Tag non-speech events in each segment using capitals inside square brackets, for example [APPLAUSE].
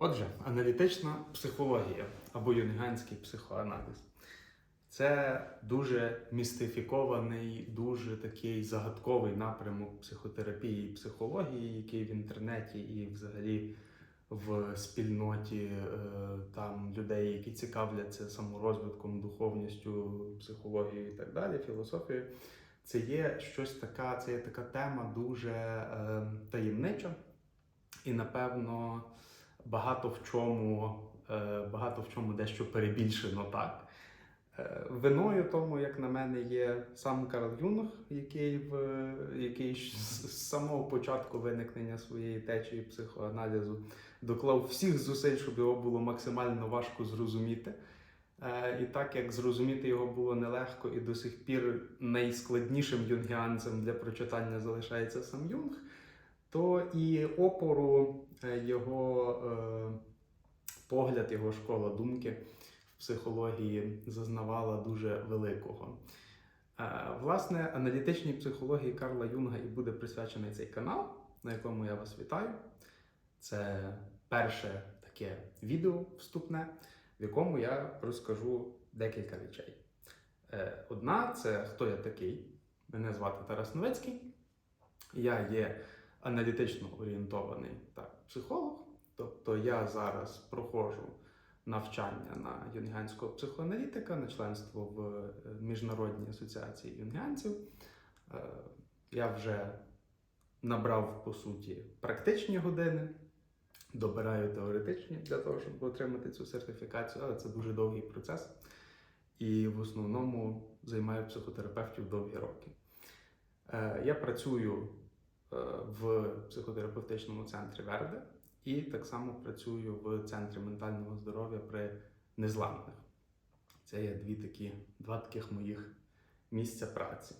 Отже, аналітична психологія або юнгенський психоаналіз це дуже містифікований, дуже такий загадковий напрямок психотерапії і психології, який в інтернеті і взагалі в спільноті е, там людей, які цікавляться саморозвитком, духовністю, психологією і так далі, філософією. Це є щось така, це є така тема дуже е, таємнича, і напевно багато в чому, е, багато в чому дещо перебільшено так. Е, Виною тому, як на мене, є сам Карл Юнг, який, в, який з самого початку виникнення своєї течії психоаналізу доклав всіх зусиль, щоб його було максимально важко зрозуміти. Е, І так як зрозуміти його було нелегко, і до сих пір найскладнішим юнгіанцем для прочитання залишається сам Юнг, то і опору е, його е, погляд, його школа думки в психології зазнавала дуже великого. Е, Власне, аналітичній психології Карла Юнга і буде присвячений цей канал, на якому я вас вітаю. Це перше таке відео вступне, в якому я розкажу декілька речей. Одна це хто я такий. Мене звати Тарас Новецький. Я є аналітично орієнтований так, психолог. Тобто я зараз проходжу навчання на юнгіанського психоаналітика, на членство в е, Міжнародній асоціації юнгіанців. Е, Я вже набрав по суті практичні години, добираю теоретичні для того, щоб отримати цю сертифікацію, але це дуже довгий процес. І в основному займаю психотерапевтів довгі роки. Е, Я працюю в психотерапевтичному центрі Верде і так само працюю в центрі ментального здоров'я при незламних. Це є дві такі, два таких моїх місця праці.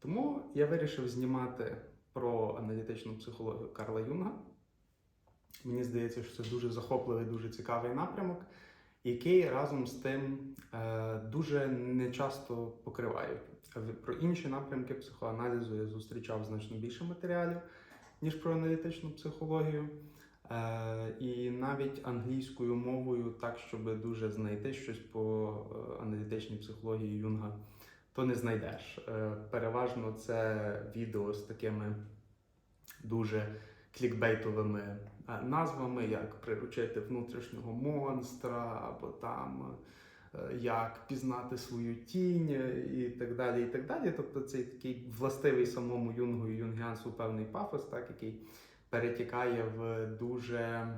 Тому я вирішив знімати про аналітичну психологію Карла Юнга. Мені здається, що це дуже захопливий, дуже цікавий напрямок, який разом з тим е, дуже нечасто покривають. Про інші напрямки психоаналізу я зустрічав значно більше матеріалів, ніж про аналітичну психологію. Е, і навіть англійською мовою, так, щоб дуже знайти щось по е, аналітичній психології Юнга, то не знайдеш. Е, переважно це відео з такими дуже клікбейтовими назвами, як приручити внутрішнього монстра, або там як пізнати свою тінь е, і так далі. і так далі. Тобто цей такий властивий самому юнгу і юнгіансу певний пафос, так, який перетікає в дуже е,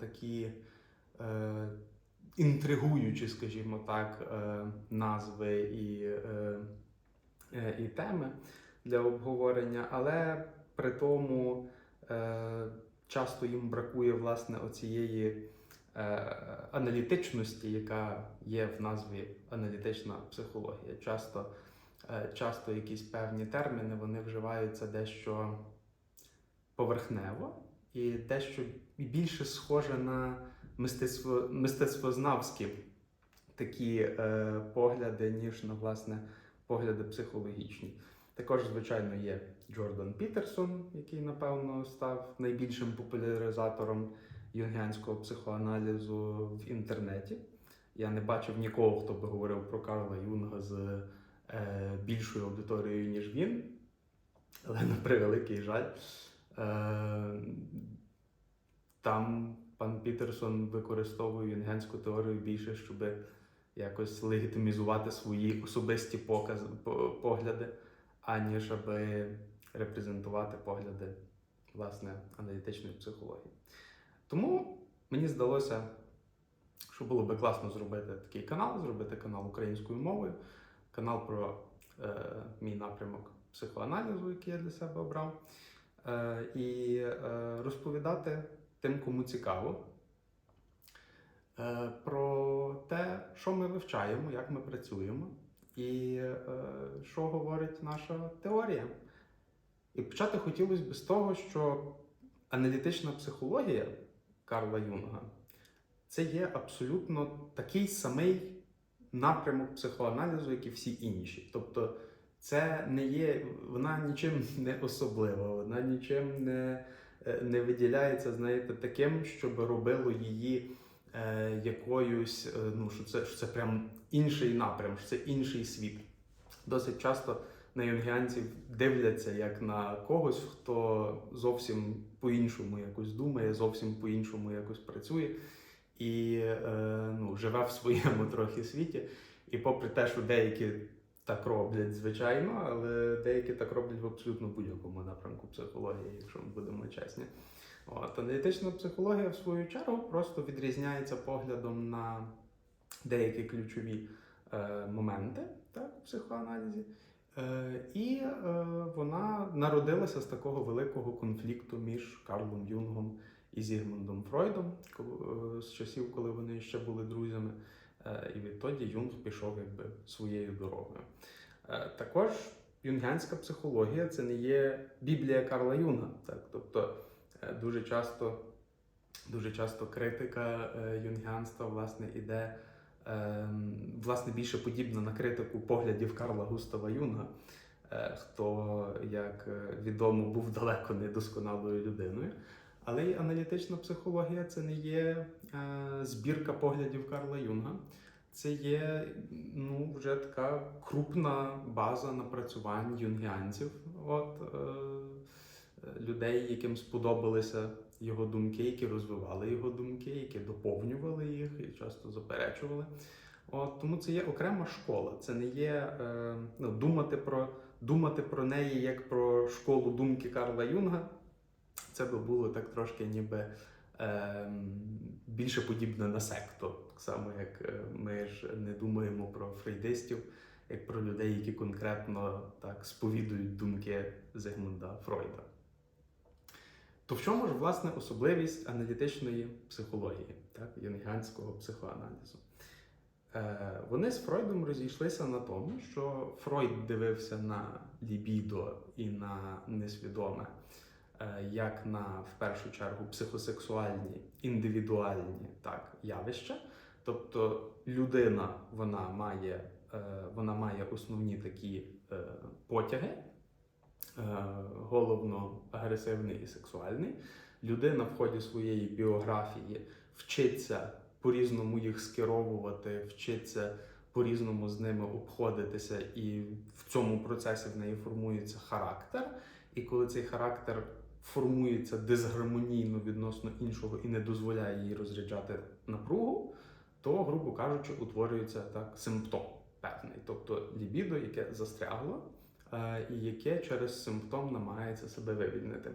такі е, інтригуючі, скажімо так, е, назви і, е, е, і теми для обговорення, але при тому е, часто їм бракує власне оцієї е, аналітичності, яка є в назві аналітична психологія. Часто, е, часто якісь певні терміни вони вживаються дещо поверхнево і дещо більше схоже на мистецтво, мистецтвознавські такі е, погляди, ніж на власне погляди психологічні. Також, звичайно, є Джордан Пітерсон, який, напевно, став найбільшим популяризатором юнгіанського психоаналізу в інтернеті. Я не бачив нікого, хто би говорив про Карла Юнга з е, більшою аудиторією, ніж він. Але на превеликий жаль. Е, там пан Пітерсон використовує юнгенську теорію більше, щоб якось легітимізувати свої особисті покази, погляди, аніж аби репрезентувати погляди власне аналітичної психології. Тому мені здалося, що було би класно зробити такий канал, зробити канал українською мовою, канал про е, мій напрямок психоаналізу, який я для себе обрав, е, і е, розповідати тим, кому цікаво, е, про те, що ми вивчаємо, як ми працюємо, і е, що говорить наша теорія. І почати хотілося б з того, що аналітична психологія Карла Юнга це є абсолютно такий самий напрямок психоаналізу, як і всі інші. Тобто, це не є, вона нічим не особлива, вона нічим не е, не виділяється, знаєте, таким, щоб робило її е, якоюсь, е, ну що це, що це прям інший напрям, що це інший світ. Досить часто на юнгіанців дивляться як на когось, хто зовсім по-іншому якось думає, зовсім по-іншому якось працює і е, ну, живе в своєму трохи світі. І попри те, що деякі так роблять, звичайно, але деякі так роблять в абсолютно будь-якому напрямку психології, якщо ми будемо чесні. От, аналітична психологія, в свою чергу, просто відрізняється поглядом на деякі ключові е, моменти так, в психоаналізі. Е, і е, вона народилася з такого великого конфлікту між Карлом Юнгом і Зігмундом Фройдом е, з часів, коли вони ще були друзями. І відтоді Юнг пішов якби своєю дорогою. Також юнгіанська психологія це не є Біблія Карла Юнга. Так? Тобто дуже часто, дуже часто критика юнгіанства власне іде е, власне більше подібна на критику поглядів Карла Густава Юнга, е, хто, як е, відомо, був далеко не досконалою людиною. Але й аналітична психологія це не є е, збірка поглядів Карла Юнга. Це є ну, вже така крупна база напрацювань юнгіанців, от, е, людей, яким сподобалися його думки, які розвивали його думки, які доповнювали їх і часто заперечували. От, тому це є окрема школа. Це не є е, ну, думати, про, думати про неї як про школу думки Карла Юнга. Це би було так трошки ніби е, більше подібне на секту. Так само, як е, ми ж не думаємо про фрейдистів, як про людей, які конкретно так сповідують думки Зигмунда Фройда. То в чому ж власне особливість аналітичної психології, так, юнгіанського психоаналізу? Е, вони з Фройдом розійшлися на тому, що Фройд дивився на лібідо і на несвідоме е, як на в першу чергу психосексуальні індивідуальні так, явища. Тобто людина вона має, е, вона має основні такі потяги, головно агресивний і сексуальний. Людина в ході своєї біографії вчиться по-різному їх скеровувати, вчиться по-різному з ними обходитися, і в цьому процесі в неї формується характер. І коли цей характер формується дисгармонійно відносно іншого і не дозволяє їй розряджати напругу, то, грубо кажучи, утворюється так симптом певний, тобто лібідо, яке застрягло, е, і яке через симптом намагається себе вивільнити.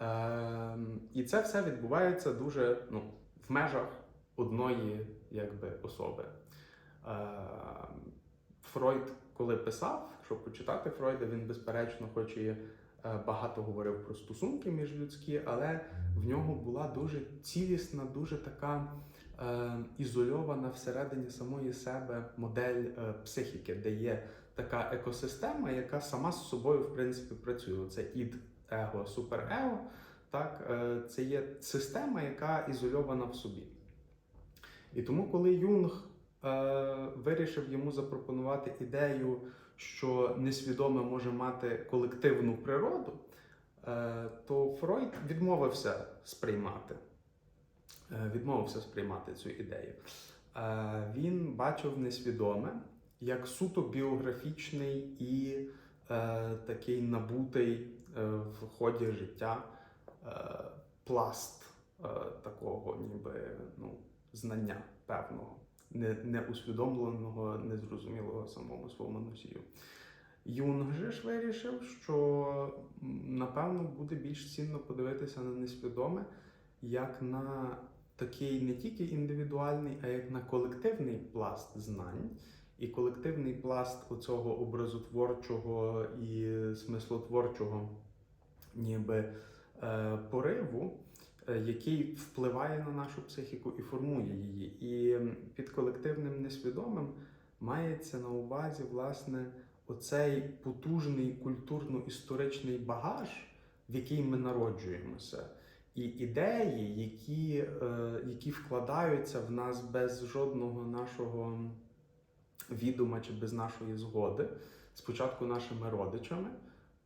Е, і це все відбувається дуже ну, в межах одної якби, особи. Е, Фройд, коли писав, щоб почитати Фройда, він безперечно, хоч і е, багато говорив про стосунки міжлюдські, але в нього була дуже цілісна, дуже така е, ізольована всередині самої себе модель е, психіки, де є така екосистема, яка сама з собою в принципі працює. Це ід, его, суперего. Так, е, це є система, яка ізольована в собі. І тому, коли Юнг е, вирішив йому запропонувати ідею, що несвідоме може мати колективну природу, е, то Фройд відмовився сприймати. Відмовився сприймати цю ідею. Він бачив несвідоме як суто біографічний і такий набутий в ході життя пласт е, такого, ніби ну, знання певного, не, не незрозумілого самому своєму носію. Юнг же ж вирішив, що напевно буде більш цінно подивитися на несвідоме як на такий не тільки індивідуальний, а як на колективний пласт знань. І колективний пласт оцього образотворчого і смислотворчого ніби е, пориву, е, який впливає на нашу психіку і формує її. І під колективним несвідомим мається на увазі, власне, оцей потужний культурно-історичний багаж, в який ми народжуємося. І ідеї, які, е, які вкладаються в нас без жодного нашого відома чи без нашої згоди, спочатку нашими родичами,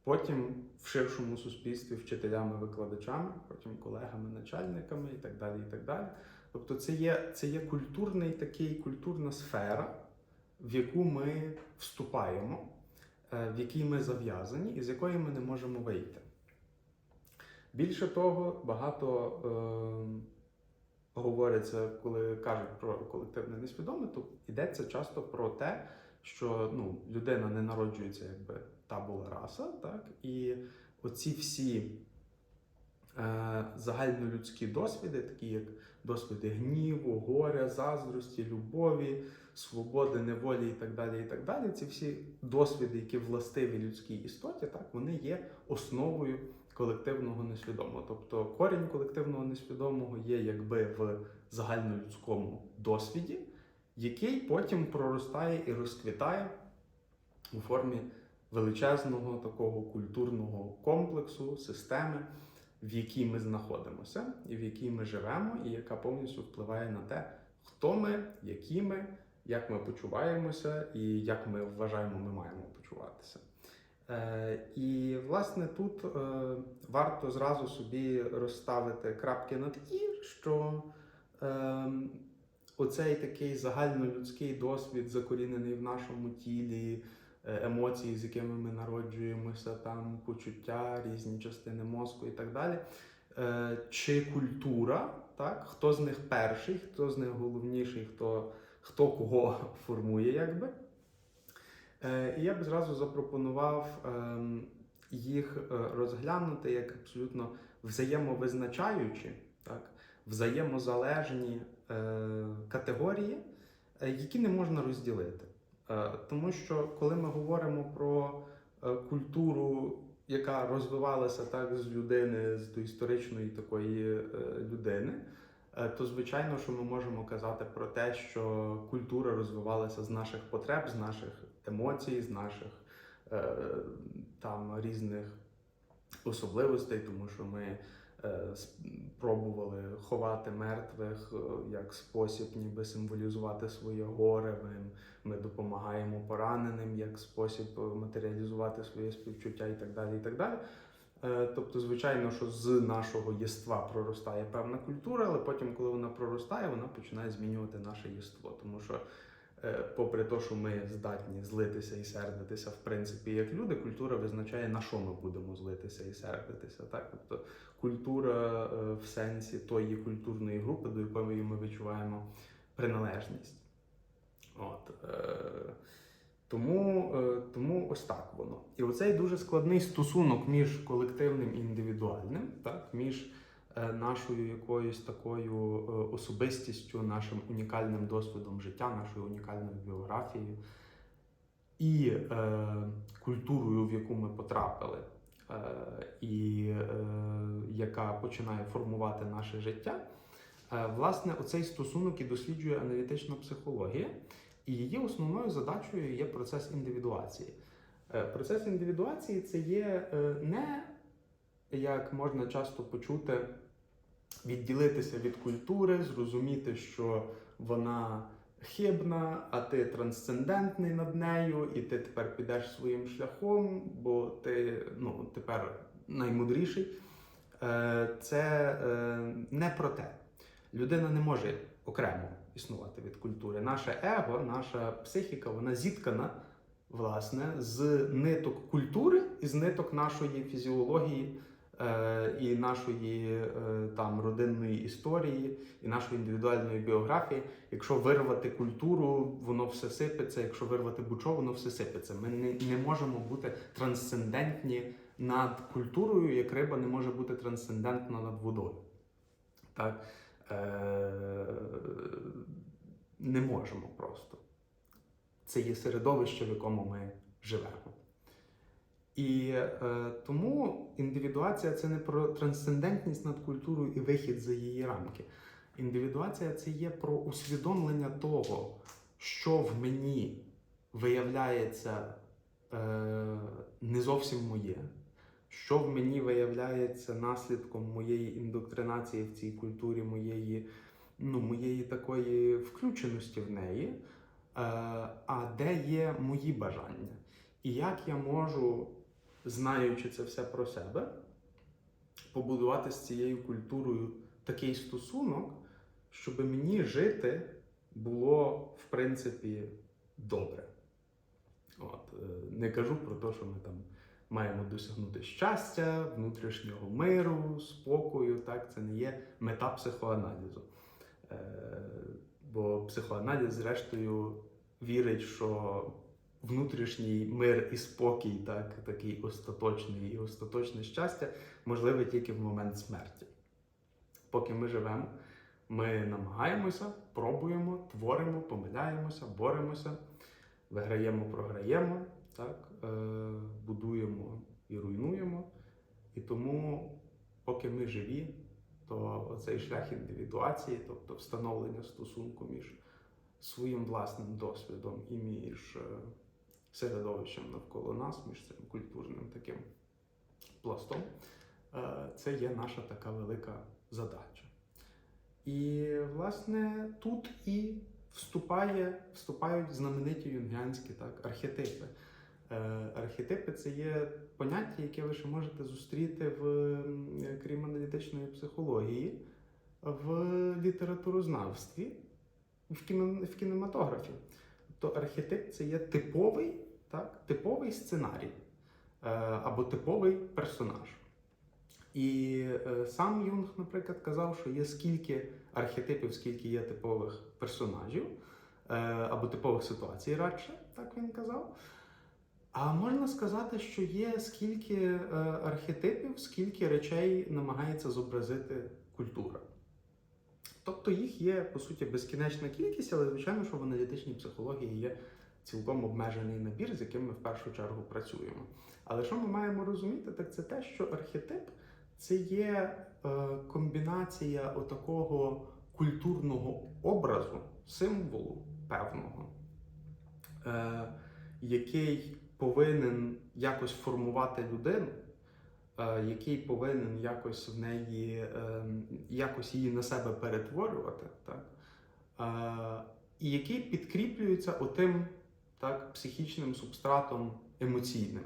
потім в ширшому суспільстві вчителями, викладачами, потім колегами, начальниками і так далі. і так далі. Тобто це є, це є культурний такий, культурна сфера, в яку ми вступаємо, е, в якій ми зав'язані і з якої ми не можемо вийти. Більше того, багато е, говориться, коли кажуть про колективне несвідоме, то йдеться часто про те, що ну, людина не народжується якби табула раса, так? і оці всі е, загальнолюдські досвіди, такі як досвіди гніву, горя, заздрості, любові, свободи, неволі і так далі. і так далі. Ці всі досвіди, які властиві людській істоті, так, вони є основою колективного несвідомого. Тобто корінь колективного несвідомого є якби в загальнолюдському досвіді, який потім проростає і розквітає у формі величезного такого культурного комплексу, системи, в якій ми знаходимося, і в якій ми живемо, і яка повністю впливає на те, хто ми, які ми, як ми почуваємося і як ми вважаємо, ми маємо почуватися. Е, і власне тут е, варто зразу собі розставити крапки над і, що е, оцей такий загальнолюдський досвід, закорінений в нашому тілі, емоції, з якими ми народжуємося, там почуття, різні частини мозку і так далі. Е, чи культура, так? хто з них перший, хто з них головніший, хто, хто кого [LAUGHS] формує, якби. Е, І я б зразу запропонував ем, їх е, розглянути як абсолютно взаємовизначаючі, так, взаємозалежні е, категорії, е, які не можна розділити. Е, Тому що коли ми говоримо про е, культуру, яка розвивалася так з людини, з доісторичної такої е, людини, то звичайно, що ми можемо казати про те, що культура розвивалася з наших потреб, з наших емоцій, з наших там різних особливостей, тому що ми пробували ховати мертвих е, як спосіб, ніби символізувати своє горе. Ми, ми допомагаємо пораненим як спосіб е, матеріалізувати своє співчуття і так далі. І так далі. Е, Тобто, звичайно, що з нашого єства проростає певна культура, але потім, коли вона проростає, вона починає змінювати наше єство. Тому що, е, попри те, що ми здатні злитися і сердитися, в принципі, як люди, культура визначає, на що ми будемо злитися і сердитися. Так? Тобто культура е, в сенсі тої культурної групи, до якої ми відчуваємо приналежність. От, е, тому, е, тому ось так воно. І оцей дуже складний стосунок між колективним і індивідуальним, так, між е, нашою якоюсь такою е, особистістю, нашим унікальним досвідом життя, нашою унікальною біографією і е, культурою, в яку ми потрапили, е, і е, яка починає формувати наше життя. Е, власне, оцей стосунок і досліджує аналітична психологія. І її основною задачею є процес індивідуації. Е, Процес індивідуації це є е, не як можна часто почути, відділитися від культури, зрозуміти, що вона хибна, а ти трансцендентний над нею, і ти тепер підеш своїм шляхом, бо ти ну, тепер наймудріший. Е, Це е, не про те. Людина не може окремо існувати від культури. Наше его, наша психіка, вона зіткана власне з ниток культури і з ниток нашої фізіології і нашої е, там родинної історії, і нашої індивідуальної біографії. Якщо вирвати культуру, воно все сипеться. Якщо вирвати бучо, воно все сипеться. Ми не, не можемо бути трансцендентні над культурою, як риба не може бути трансцендентна над водою. Так? Е, не можемо просто. Це є середовище, в якому ми живемо. І е, тому індивідуація це не про трансцендентність над культурою і вихід за її рамки. Індивідуація це є про усвідомлення того, що в мені виявляється е, не зовсім моє, що в мені виявляється наслідком моєї індоктринації в цій культурі, моєї, ну, моєї такої включеності в неї, е, а де є мої бажання. І як я можу знаючи це все про себе, побудувати з цією культурою такий стосунок, щоб мені жити було в принципі добре. От, е, не кажу про те, що ми там маємо досягнути щастя, внутрішнього миру, спокою. Так, це не є мета психоаналізу. Е, бо психоаналіз, зрештою, вірить, що внутрішній мир і спокій, так, такий остаточний і остаточне щастя, можливе тільки в момент смерті. Поки ми живемо, ми намагаємося, пробуємо, творимо, помиляємося, боремося, виграємо, програємо, так, е, будуємо і руйнуємо. І тому, поки ми живі, то оцей шлях індивідуації, тобто встановлення стосунку між своїм власним досвідом і між е, середовищем навколо нас, між цим культурним таким пластом, е, це є наша така велика задача. І, власне, тут і вступає, вступають знамениті юнгіанські так, архетипи. Е, Архетипи це є поняття, яке ви ще можете зустріти в крім аналітичної психології, в літературознавстві, в кінематографі. Тобто архетип це є типовий, так, типовий сценарій е, або типовий персонаж. І е, сам Юнг, наприклад, казав, що є скільки архетипів, скільки є типових персонажів, е, або типових ситуацій радше, так він казав. А можна сказати, що є скільки архетипів, скільки речей намагається зобразити культура. Тобто їх є, по суті, безкінечна кількість, але звичайно, що в аналітичній психології є цілком обмежений набір, з яким ми в першу чергу працюємо. Але що ми маємо розуміти, так це те, що архетип це є е, комбінація отакого культурного образу, символу певного, е, який повинен якось формувати людину, який повинен якось в неї, е, якось її на себе перетворювати, так? Е, і який підкріплюється отим так, психічним субстратом емоційним.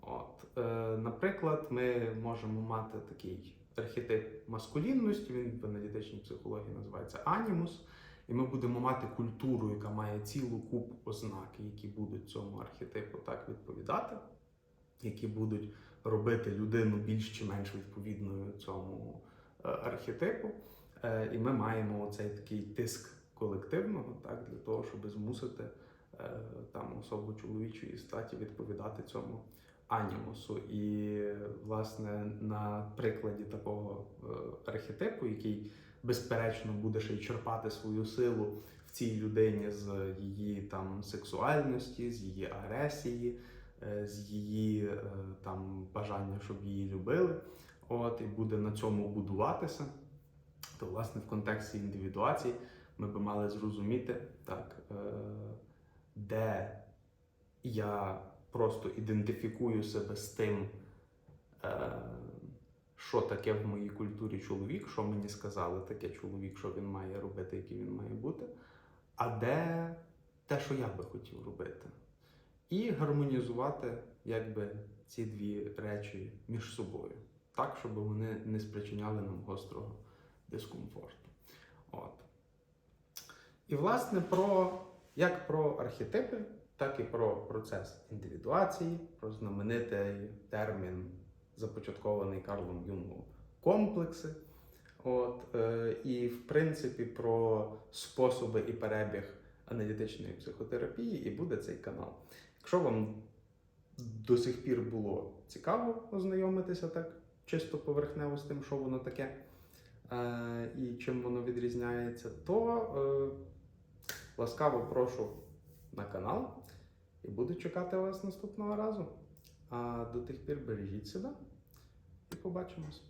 От, е, наприклад, ми можемо мати такий архетип маскулінності, він в аналітичній психології називається анімус. І ми будемо мати культуру, яка має цілу купу ознак, які будуть цьому архетипу так відповідати, які будуть робити людину більш чи менш відповідною цьому е, архетипу. Е, і ми маємо оцей такий тиск колективного, так, для того, щоб змусити е, там особу чоловічої статі відповідати цьому анімусу. І, власне, на прикладі такого архетипу, який безперечно буде ще й черпати свою силу в цій людині з її там сексуальності, з її агресії, з її е, там бажання, щоб її любили. От і буде на цьому будуватися. То, власне, в контексті індивідуації ми би мали зрозуміти, так, е, де я просто ідентифікую себе з тим, е, що таке в моїй культурі чоловік, що мені сказали таке чоловік, що він має робити, який він має бути, а де те, що я би хотів робити. І гармонізувати якби, ці дві речі між собою, так, щоб вони не спричиняли нам гострого дискомфорту. От. І, власне, про, як про архетипи, так і про процес індивідуації, про знаменитий термін, започаткований Карлом Юнгом, комплекси. От, е, і, в принципі, про способи і перебіг аналітичної психотерапії, і буде цей канал. Якщо вам до сих пір було цікаво ознайомитися так чисто поверхнево з тим, що воно таке е, і чим воно відрізняється, то е, ласкаво прошу на канал і буду чекати вас наступного разу. А до тих пір бережіть себе і побачимось.